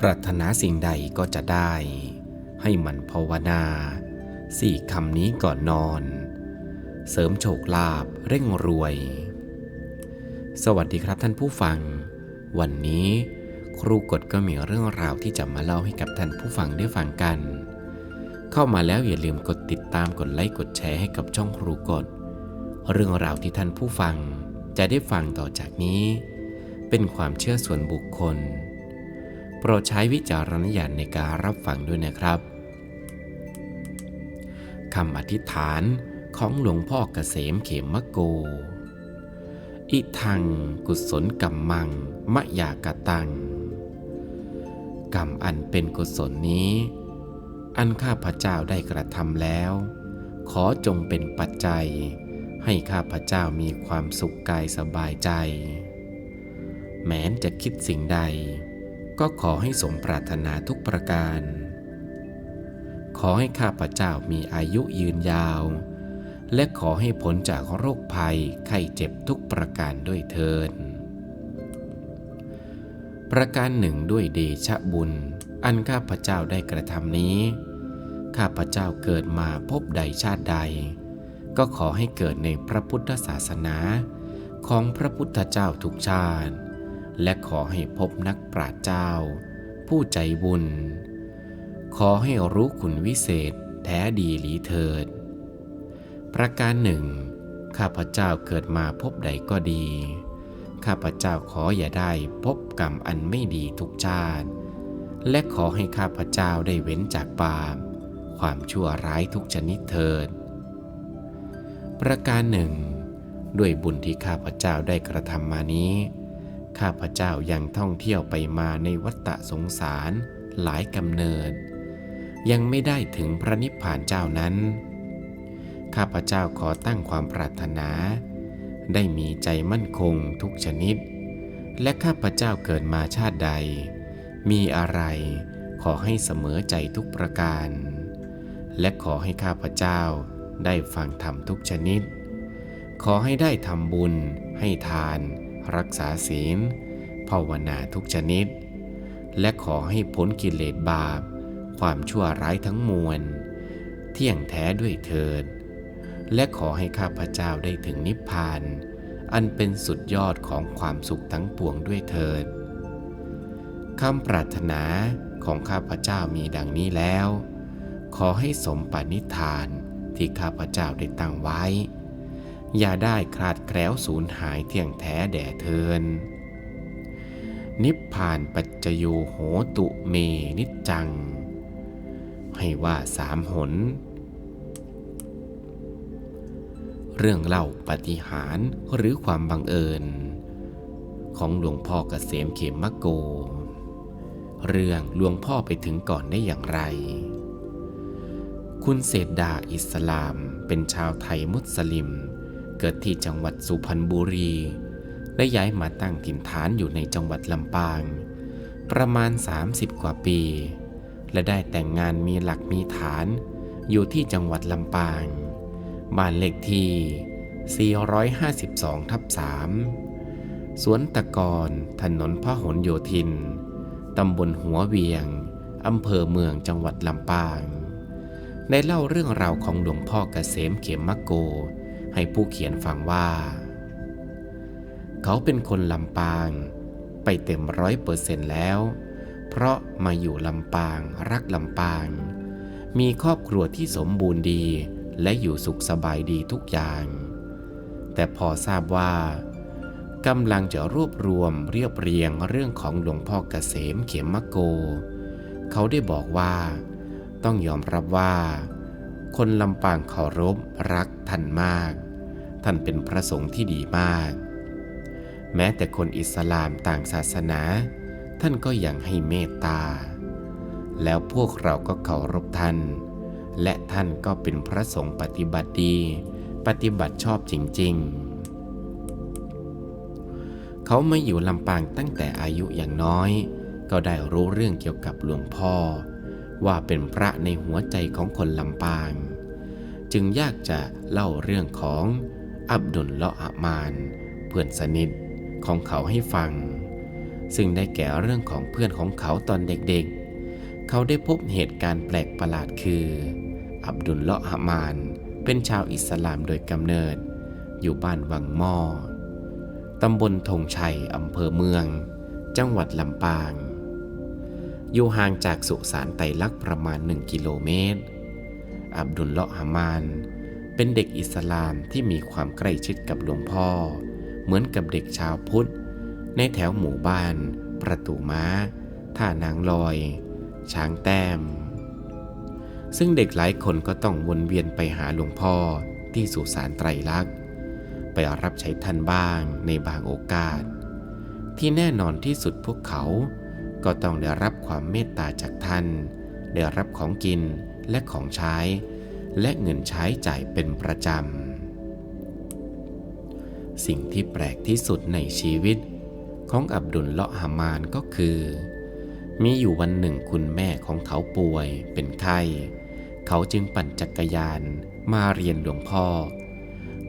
ปรารถนาสิ่งใดก็จะได้ ให้มันภาวนาสี่คำนี้ก่อนนอน เสริมโชคลาภเร่งรวย สวัสดีครับท่านผู้ฟัง วันนี้ครูกฎก็มีเรื่องราวที่จะมาเล่าให้กับท่านผู้ฟังได้ฟังกัน เข้ามาแล้วอย่าลืมกดติดตามกดไลค์กดแชร์ให้กับช่องครูกฎเรื่องราวที่ท่านผู้ฟังจะได้ฟังต่อจากนี้ เป็นความเชื่อส่วนบุคคล โปรดใช้วิจารณญาณในการรับฟังด้วยนะครับคำอธิษฐานของหลวงพ่อเกษมเขมมะโก อิทังกุศลกัมมัง มะยากตัง กรรมอันเป็นกุศลนี้ อันข้าพเจ้าได้กระทำแล้ว ขอจงเป็นปัจจัย ให้ข้าพเจ้ามีความสุขกายสบายใจ แม้นจะคิดสิ่งใด ก็ขอให้สมปรารถนาทุกประการ ขอให้ข้าพเจ้ามีอายุยืนยาว และขอให้พ้นจากโรคภัยไข้เจ็บทุกประการด้วยเทินประการหนึ่งด้วยเดชะบุญ อันข้าพเจ้าได้กระทำนี้ ข้าพเจ้าเกิดมาพบใดชาติใด ก็ขอให้เกิดในพระพุทธศาสนาของพระพุทธเจ้าทุกชาติ และขอให้พบนักปราชญ์เจ้า ผู้ใจบุญ ขอให้รู้คุณวิเศษแท้ดีหลีเถิด ประการหนึ่ง ข้าพเจ้าเกิดมาพบใดก็ดี ข้าพเจ้าขออย่าได้พบกรรมอันไม่ดีทุกชาติ และขอให้ข้าพเจ้าได้เว้นจากบาปความชั่วร้ายทุกชนิดเถิด ประการหนึ่ง ด้วยบุญที่ข้าพเจ้าได้กระทำมานี้ ข้าพเจ้ายังท่องเที่ยวไปมาในวัฏฏะสงสารหลายกำเนิด ยังไม่ได้ถึงพระนิพพานเจ้านั้น ข้าพเจ้าขอตั้งความปรารถนา ได้มีใจมั่นคงทุกชนิด และข้าพเจ้าเกิดมาชาติใด มีอะไรขอให้เสมอใจทุกประการ และขอให้ข้าพเจ้าได้ฟังธรรมทุกชนิด ขอให้ได้ทำบุญให้ทาน รักษาศีล ภาวนาทุกชนิด และขอให้พ้นกิเลสบาป ความชั่วร้ายทั้งมวล เที่ยงแท้ด้วยเถิด และขอให้ข้าพเจ้าได้ถึงนิพพาน อันเป็นสุดยอดของความสุขทั้งปวงด้วยเถิดคำปรารถนาของข้าพเจ้ามีดังนี้แล้ว ขอให้สมปณิธานที่ข้าพเจ้าได้ตั้งไว้ อย่าได้คลาดแคล้วสูญหายเที่ยงแท้แด่เทิน นิพพานปัจจโยโหตุเมนิจจัง ให้ว่าสามหน เรื่องเล่าปฏิหารหรือความบังเอิญ ของหลวงพ่อเกษมเขมมะโก เรื่องหลวงพ่อไปถึงก่อนได้อย่างไรคุณเศษดาอิสลามเป็นชาวไทยมุสลิม เกิดที่จังหวัดสุพรรณบุรีได้ย้ายมาตั้งถิ่นฐานอยู่ในจังหวัดลำปาง ประมาณ 30 กว่าปี และได้แต่งงานมีหลักมีฐาน อยู่ที่จังหวัดลำปาง บ้านเลขที่ 452 ทับ 3 สวนตะกอนถนนพหลโยธิน ตำบลหัวเวียง อำเภอเมืองจังหวัดลำปางได้เล่าเรื่องราวของหลวงพ่อเกษมเขมมะโก ให้ผู้เขียนฟังว่า เขาเป็นคนลำปางไปเต็มร้อยเปอร์เซ็นต์แล้ว เพราะมาอยู่ลำปางรักลำปาง มีครอบครัวที่สมบูรณ์ดีและอยู่สุขสบายดีทุกอย่าง แต่พอทราบว่ากำลังจะรวบรวมเรียบเรียงเรื่องของหลวงพ่อเกษมเขมมะโก เขาได้บอกว่า ต้องยอมรับว่า คนลำปางเคารพรักท่านมาก ท่านเป็นพระสงฆ์ที่ดีมาก แม้แต่คนอิสลามต่างศาสนา ท่านก็ยังให้เมตตา แล้วพวกเราก็เคารพท่าน และท่านก็เป็นพระสงฆ์ปฏิบัติดี ปฏิบัติชอบจริง ๆ เขามาอยู่ลำปางตั้งแต่อายุอย่างน้อย ก็ได้รู้เรื่องเกี่ยวกับหลวงพ่อ ว่าเป็นพระในหัวใจของคนลำปางจึงยากจะเล่าเรื่องของ อับดุลละอามาน เพื่อนสนิทของเขาให้ฟัง ซึ่งได้แก่เรื่องของเพื่อนของเขาตอนเด็กๆ เขาได้พบเหตุการณ์แปลกประหลาดคือ อับดุลเลาะฮามาน เป็นชาวอิสลามโดยกำเนิด อยู่บ้านวังหม้อตำบลธงชัยอำเภอเมือง จังหวัดลำปาง อยู่ห่างจากสุสานไตลักษณ์ประมาณ 1 กิโลเมตร อับดุลเลาะฮามาน เป็นเด็กอิสลามที่มีความใกล้ชิดกับหลวงพ่อ เหมือนกับเด็กชาวพุทธ ในแถวหมู่บ้าน ประตูม้า ท่านางลอย ช้างแต้ม ซึ่งเด็กหลายคนก็ต้องวนเวียนไปหาหลวงพ่อที่สุสานไตรลักษณ์ ไปรับใช้ท่านบ้างในบางโอกาส ที่แน่นอนที่สุดพวกเขาก็ต้องได้รับความเมตตาจากท่าน ได้รับของกินและของใช้ และเงินใช้จ่ายเป็นประจำ สิ่งที่แปลกที่สุดในชีวิต ของอับดุลเลาะฮามานก็คือ มีอยู่วันหนึ่งคุณแม่ของเขาป่วยเป็นไข้ เขาจึงปั่นจักรยานมาเรียนหลวงพ่อ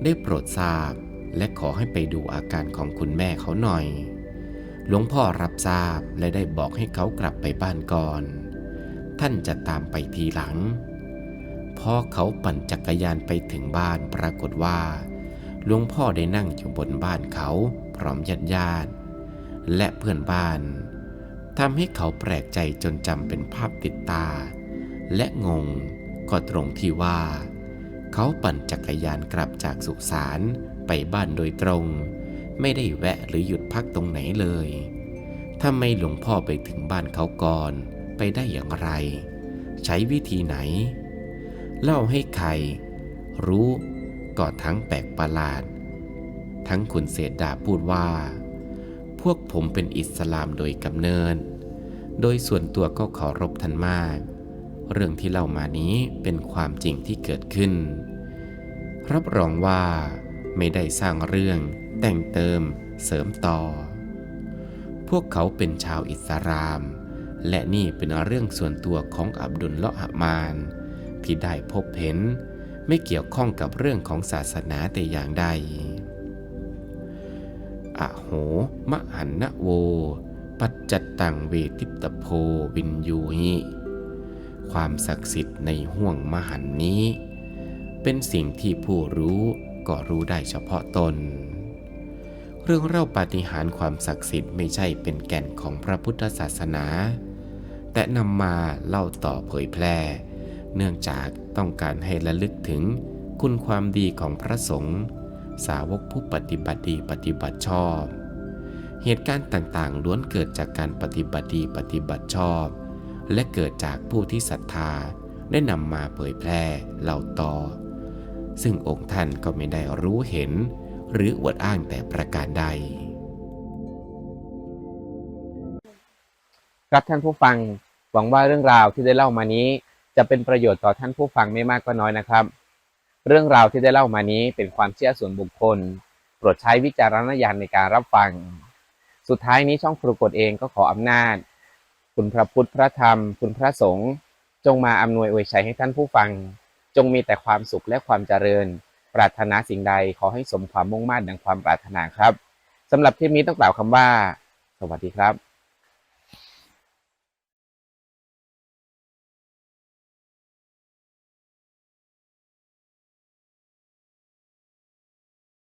ได้โปรดทราบและขอให้ไปดูอาการของคุณแม่เขาหน่อย หลวงพ่อรับทราบและได้บอกให้เขากลับไปบ้านก่อน ท่านจะตามไปทีหลัง พอเขาปั่นจักรยานไปถึงบ้านปรากฏว่าหลวงพ่อได้นั่งอยู่บนบ้านเขาพร้อมญาติญาติและเพื่อนบ้านทำให้เขาแปลกใจจนจำเป็นภาพติดตา และงงก็ตรงที่ว่า เขาปั่นจักรยานกลับจากสุสานไปบ้านโดยตรง ไม่ได้แวะหรือหยุดพักตรงไหนเลยทำไมหลวงพ่อไปถึงบ้านเขาก่อน ไปได้อย่างไร ใช้วิธีไหน เล่าให้ใคร รู้ก็ทั้งแปลกประหลาด ทั้งคุณเศษดาพูดว่า พวกผมเป็นอิสลามโดยกำเนิด โดยส่วนตัวก็เคารพท่านมาก เรื่องที่เล่ามานี้เป็นความจริงที่เกิดขึ้น รับรองว่าไม่ได้สร้างเรื่องแต่งเติมเสริมต่อ พวกเขาเป็นชาวอิสลาม และนี่เป็นเรื่องส่วนตัวของอับดุลเลาะฮะมาน ที่ได้พบเห็น ไม่เกี่ยวข้องกับเรื่องของศาสนาแต่อย่างใดอะโห มหันนะโว ปัจจัตตังเวทิตโพวินยูหิความศักดิ์สิทธิ์ในห่วงมหันนี้ เป็นสิ่งที่ผู้รู้ก็รู้ได้เฉพาะตน เรื่องเล่าปาฏิหาริย์ความศักดิ์สิทธิ์ไม่ใช่เป็นแก่นของพระพุทธศาสนา แต่นำมาเล่าต่อเผยแพร่ เนื่องจากต้องการให้ระลึกถึงคุณความดีของพระสงฆ์สาวกผู้ปฏิบัติดีปฏิบัติชอบ เหตุการณ์ต่างๆ ล้วนเกิดจากการปฏิบัติดีปฏิบัติชอบ และเกิดจากผู้ที่ศรัทธาได้นำมาเผยแพร่เล่าต่อ ซึ่งองค์ท่านก็ไม่ได้รู้เห็น หรืออวดอ้างแต่ประการใดครับท่านผู้ฟัง หวังว่าเรื่องราวที่ได้เล่ามานี้ จะเป็นประโยชน์ต่อท่านผู้ฟังไม่มากก็น้อยนะครับ เรื่องราวที่ได้เล่ามานี้เป็นความเชื่อส่วนบุคคล โปรดใช้วิจารณญาณในการรับฟัง สุดท้ายนี้ช่องปรากฏเองก็ขออำนาจ คุณพระพุทธพระธรรม คุณพระสงฆ์จงมาอำนวยอวยชัยให้ท่านผู้ฟัง จงมีแต่ความสุขและความเจริญ ปรารถนาสิ่งใดขอให้สมความมุ่งมั่นดังความปรารถนาครับสำหรับที่นี้ต้องกล่าวคำว่า สวัสดีครับ